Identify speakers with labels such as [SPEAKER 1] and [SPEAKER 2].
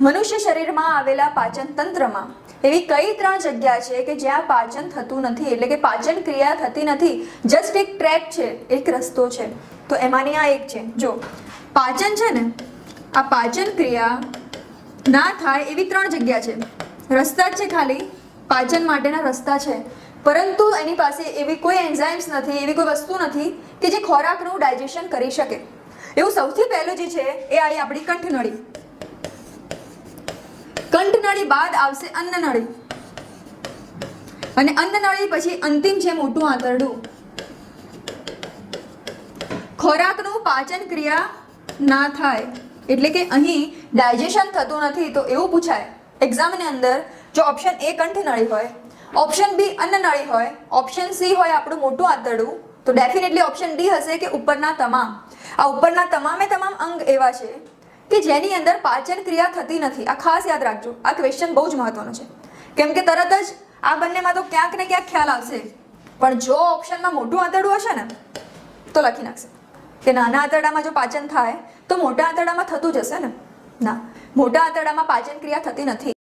[SPEAKER 1] મનુષ્ય શરીરમાં આવેલા પાચન તંત્રમાં. એવી કઈ ત્રણ જગ્યા છે કે જ્યાં પાચન થતું નથી? એટલે કે પાચન ક્રિયા થતી નથી જસ્ટ એક ટ્રેક છે, એક રસ્તો છે. તો એમાંની આ એક છે. જો, પાચન છે ને, આ પાચન ક્રિયા ના થાય એવી ત્રણ જગ્યા છે. રસ્તા જ છે ખાલી, પાચન માટેના રસ્તા છે. પરંતુ એની પાસે એવી કોઈ એન્ઝાઇમ્સ નથી, એવી કોઈ વસ્તુ નથી કે જે ખોરાકનું ડાયજેશન કરી શકે. એવું સૌથી પહેલું જે છે, એ આવી આપણી કંઠનળી. કંઠનળી બાદ આવશે અન્નનળી. અને અન્નનળી પછી અંતિમ છે મોટું આંતરડું. ખોરાકનું પાચન ક્રિયા ના થાય, એટલે કે અહીં ડાયજેશન થતું નથી તો એવું પૂછાય. એક્ઝામની અંદર જો ઓપ્શન એ કંઠનળી હોય ઓપ્શન બી અન્નનળી હોય ઓપ્શન સી હોય આપણું મોટું આંતરડું, તો ડેફિનેટલી ઓપ્શન ડી હશે કે ઉપરના તમામ. આ ઉપરના તમામે તમામ અંગ એવા છે કે જેની અંદર પાચન ક્રિયા થતી નથી. આ ખાસ યાદ રાખજો. આ ક્વેશ્ચન બહુ જ મહત્વનો છે. કેમ કે તરત જ આ બંનેમાં તો ક્યાંક ને ક્યાંક ખ્યાલ આવશે. પણ જો ઓપ્શનમાં મોટું આંતરડું હશે ને, તો લખી નાખશે. કે નાના આંતરડામાં જો પાચન થાય, તો મોટા આંતરડામાં થતું જ હશે ને? ના. મોટા આંતરડામાં પાચન ક્રિયા થતી નથી.